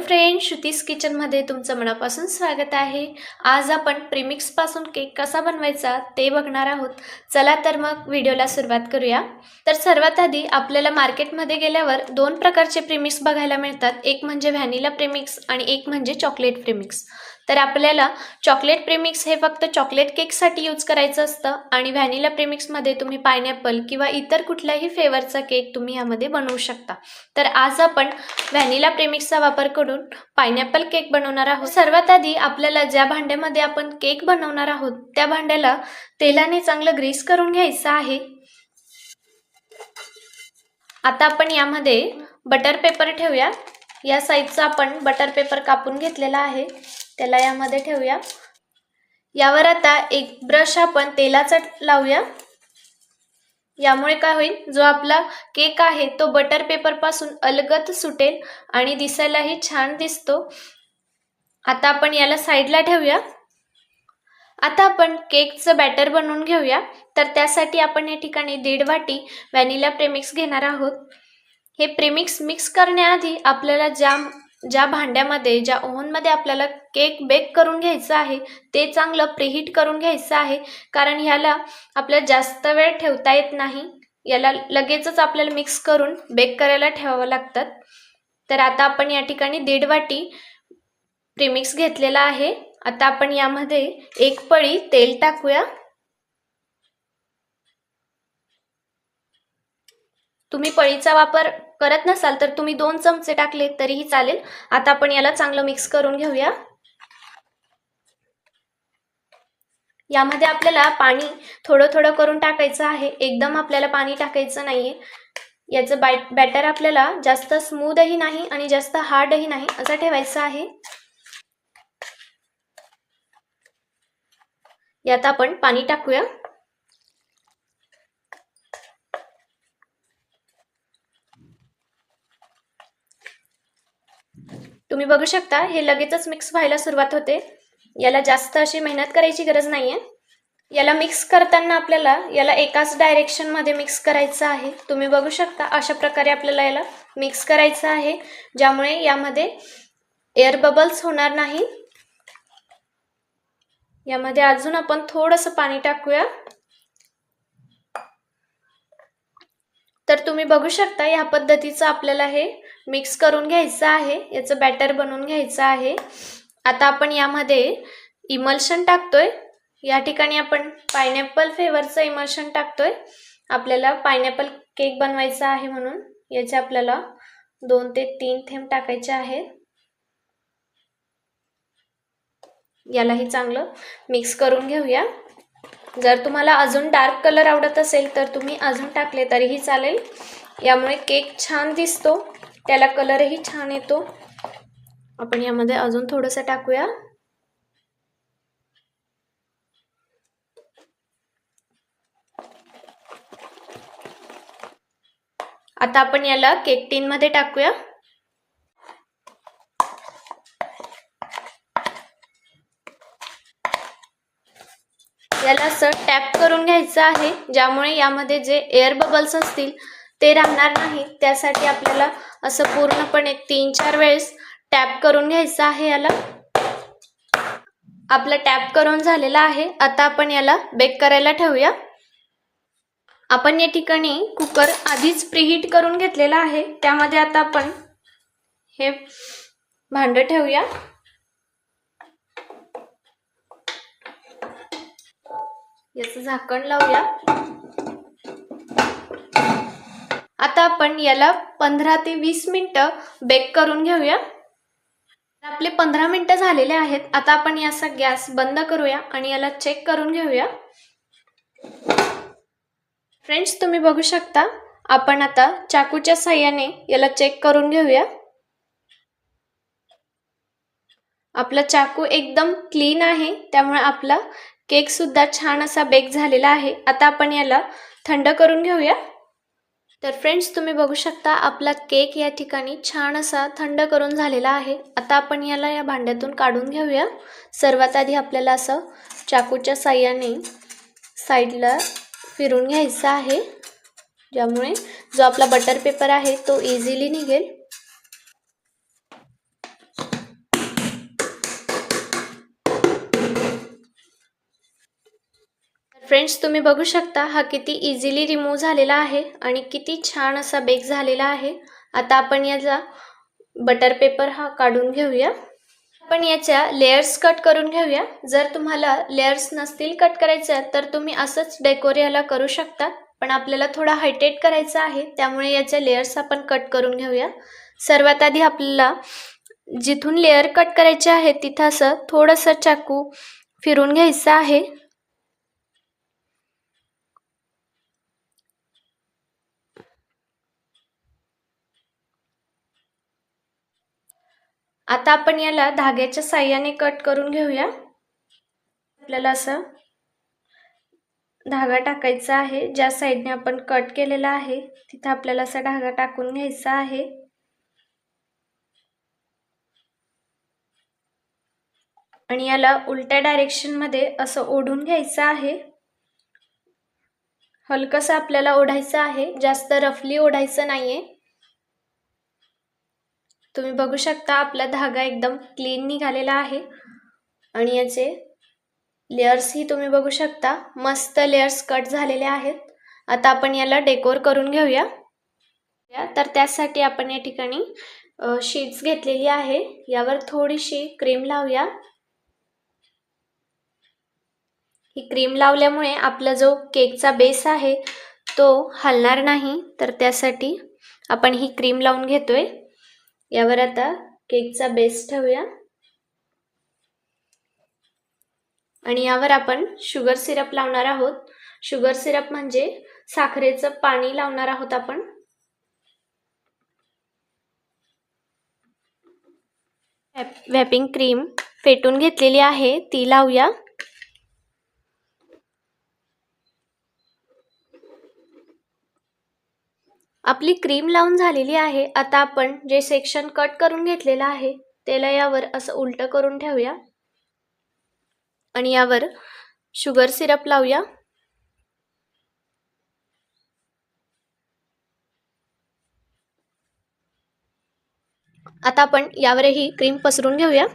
Friend Shruti's किचनमध्ये तुमचं मनापासून स्वागत आहे. आज आपण प्रिमिक्सपासून केक कसा बनवायचा ते बघणार आहोत. चला तर मग व्हिडिओला सुरुवात करूया. तर सर्वात आधी आपल्याला मार्केटमध्ये गेल्यावर दोन प्रकारचे प्रिमिक्स बघायला मिळतात. एक म्हणजे व्हॅनिला प्रिमिक्स आणि एक म्हणजे चॉकलेट प्रिमिक्स. तर आपल्याला चॉकलेट प्रिमिक्स हे फक्त चॉकलेट केकसाठी यूज करायचं असतं आणि व्हॅनिला प्रिमिक्समध्ये तुम्ही पायनॅपल किंवा इतर कुठल्याही फ्लेवरचा केक तुम्ही यामध्ये बनवू शकता. तर आज आपण व्हॅनिला प्रेमिक्सचा वापर करून पायनॅपल केक बनवणार आहोत. सर्वात आधी आपल्याला ज्या भांड्यामध्ये आपण केक बनवणार आहोत त्या भांड्याला तेलाने चांगलं ग्रीस करून घ्यायचं आहे. आता आपण यामध्ये बटर पेपर ठेवूया. या साईजचा आपण बटर पेपर कापून घेतलेला आहे. त्याला यामध्ये ठेवूया. यावर आता एक ब्रश आपण तेलाचा लावूया. यामुळे काय होईल? जो आपला केक आहे तो बटर पेपरपासून अलगत सुटेल आणि दिसायलाही छान दिसतो. आता आपण याला साईडला ठेवूया. आता आपण केकचं बॅटर बनवून घेऊया. तर त्यासाठी आपण या ठिकाणी दीड वाटी व्हॅनिला प्रेमिक्स घेणार आहोत. हे प्रेमिक्स मिक्स करण्याआधी आपल्याला ज्या ज्या भांड्यामध्ये ज्या ओव्हनमध्ये आपल्याला केक बेक करून घ्यायचं आहे ते चांगलं प्रिहीट करून घ्यायचं आहे कारण ह्याला आपल्याला जास्त वेळ ठेवता येत नाही. याला लगेचच आपल्याला मिक्स करून बेक करायला ठेवावं लागतात तर आता आपण या ठिकाणी दीड वाटी प्रीमिक्स घेतलेला आहे. आता आपण यामध्ये एक पळी तेल टाकूया. तुम्ही पळीचा वापर करत नसाल तर तुम्ही दोन चमचे टाकले तरीही चालेल. आता आपण याला चांगलं मिक्स करून घेऊया. यामध्ये आपल्याला पाणी थोडं थोडं करून टाकायचं आहे. एकदम आपल्याला पाणी टाकायचं नाहीये. याचं बॅ बॅटर आपल्याला जास्त स्मूदही नाही आणि जास्त हार्डही नाही असं ठेवायचं आहे. यात आपण पाणी टाकूया. तुम्ही बघू शकता हे लगेचच मिक्स व्हायला सुरुवात होते. याला जास्त अशी मेहनत करायची गरज नाही आहे याला मिक्स करताना आपल्याला याला एकाच डायरेक्शनमध्ये मिक्स करायचं आहे. तुम्ही बघू शकता अशा प्रकारे आपल्याला याला मिक्स करायचं आहे. ज्यामुळे यामध्ये एअर बबल्स होणार नाही. यामध्ये अजून आपण थोडंसं पाणी टाकूया. तर तुम्ही बघू शकता या पद्धतीचं आपल्याला हे मिक्स करून घ्यायचं आहे. याचं बॅटर बनवून घ्यायचं आहे. आता आपण यामध्ये इमल्शन टाकतोय. या ठिकाणी आपण पायनॅपल फ्लेवरचं इमल्शन टाकतोय. आपल्याला पायनॅपल केक बनवायचा आहे म्हणून. याचे आपल्याला दोन ते तीन थेंब टाकायचे आहेत. यालाही चांगलं मिक्स करून घेऊया. जर तुम्हाला अजून डार्क कलर आवडत असेल तर तुम्ही अजून टाकले तरीही चालेल. यामुळे केक छान दिसतो. त्याला कलरही छान येतो. आपण यामध्ये अजून थोडंसं टाकूया. आता आपण याला केक टीन मध्ये टाकूया. याला असं टॅप करून घ्यायचं आहे ज्यामुळे यामध्ये जे एअर बबल्स असतील ते राहणार नाही त्यासाठी आपल्याला असं पूर्णपणे तीन चार वेळेस टॅप करून घ्यायचं आहे याला. आपला टॅप करून झालेला आहे. आता आपण याला बेक करायला ठेवूया. आपण या ठिकाणी कुकर आधीच प्रीहीट करून घेतलेला आहे. त्यामध्ये आता आपण हे भांड ठेवूया. याचं झाकण लावूया. आता आपण याला पंधरा ते वीस मिनिटं बेक करून घेऊया. आपले पंधरा मिनिटं झालेले आहेत. आता आपण याचा गॅस बंद करूया आणि याला चेक करून घेऊया. फ्रेंड्स तुम्ही बघू शकता आपण आता चाकूच्या साह्याने याला चेक करून घेऊया. आपला चाकू एकदम क्लीन आहे त्यामुळे आपला केक सुद्धा छान असा बेक झालेला आहे. आता आपण याला थंड करून घेऊया. तर फ्रेंड्स तुम्ही बघू शकता आपला केक या ठिकाणी छान असा थंड करून झालेला आहे. आता आपण याला या भांड्यातून काढून घेऊया. सर्वात आधी आपल्याला असं चाकूच्या साह्याने साईडला फिरून घ्यायचं आहे. ज्यामुळे जो आपला बटर पेपर आहे तो इझिली निघेल. फ्रेंड्स तुम्ही बघू शकता हा किती इझिली रिमूव्ह झालेला आहे आणि किती छान असा बेक झालेला आहे. आता आपण याचा बटर पेपर हा काढून घेऊया. आपण याच्या लेयर्स कट करून घेऊया. जर तुम्हाला लेयर्स नसतील कट करायच्या तर तुम्ही असंच डेकोरियाला करू शकता. पण आपल्याला थोडा हायटेट करायचा आहे त्यामुळे याच्या लेयर्स आपण कट करून घेऊया. सर्वात आधी आपल्याला जिथून लेअर कट करायचे आहे तिथं असं थोडंसं चाकू फिरून घ्यायचं आहे. आता आपण याला धाग्याच्या साह्याने कट करून घेऊया. आपल्याला असं धागा टाकायचा आहे. ज्या साईडने आपण कट केलेला आहे तिथं आपल्याला असा धागा टाकून घ्यायचा आहे. आणि याला उलट्या डायरेक्शनमध्ये असं ओढून घ्यायचं आहे. हलकंसं आपल्याला ओढायचं आहे. जास्त रफली ओढायचं नाही आहे तुम्ही बघू शकता आपला धागा एकदम क्लीन निघालेला आहे. आणि याचे लेयर्सही तुम्ही बघू शकता. मस्त लेयर्स कट झालेले आहेत. आता आपण याला डेकोर करून घेऊया. तर त्यासाठी आपण या ठिकाणी शीट्स घेतलेली आहे. यावर थोडीशी क्रीम लावूया. ही क्रीम लावल्यामुळे आपला जो केकचा बेस आहे तो हलणार नाही. तर त्यासाठी आपण ही क्रीम लावून घेतोय. यावर आता केकचा बेस ठेवूया. आणि यावर आपण शुगर सिरप लावणार आहोत. शुगर सिरप म्हणजे साखरेचं पाणी लावणार आहोत आपण. व्हॅपिंग क्रीम फेटून घेतलेली आहे. ती लावूया. आपली क्रीम लावून झालेली आहे. आता आपण जे सेक्शन कट करून घेतलेलं आहे त्याला यावर असं उलटं करून ठेवूया. आणि यावर शुगर सिरप लावूया. आता आपण यावरही क्रीम पसरून घेऊया.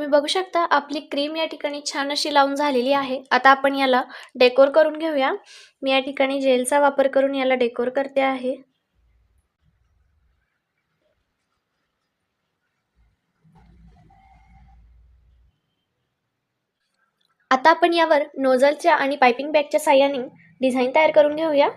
तुम्ही बघू शकता आपली क्रीम या ठिकाणी छान अशी लावून झालेली आहे. आता आपण याला डेकोर करून घेऊया. मी या ठिकाणी जेलचा वापर करून याला डेकोर करते आहे. आता आपण यावर नोझलच्या आणि पायपिंग बॅगच्या साह्याने डिझाईन तयार करून घेऊया.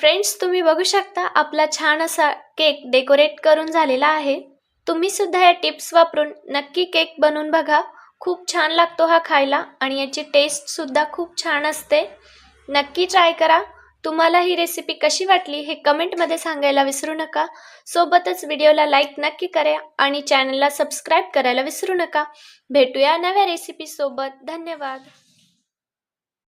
फ्रेंड्स तुम्ही बघू शकता आपला छान असा केक डेकोरेट करून झालेला आहे. तुम्ही सुद्धा या टिप्स वापरून नक्की केक बनवून बघा. खूप छान लागतो हा खायला आणि याची टेस्टसुद्धा खूप छान असते. नक्की ट्राय करा. तुम्हाला ही रेसिपी कशी वाटली हे कमेंटमध्ये सांगायला विसरू नका. सोबतच व्हिडिओला लाईक नक्की करा आणि चॅनलला सबस्क्राईब करायला विसरू नका. भेटूया नव्या रेसिपीसोबत धन्यवाद.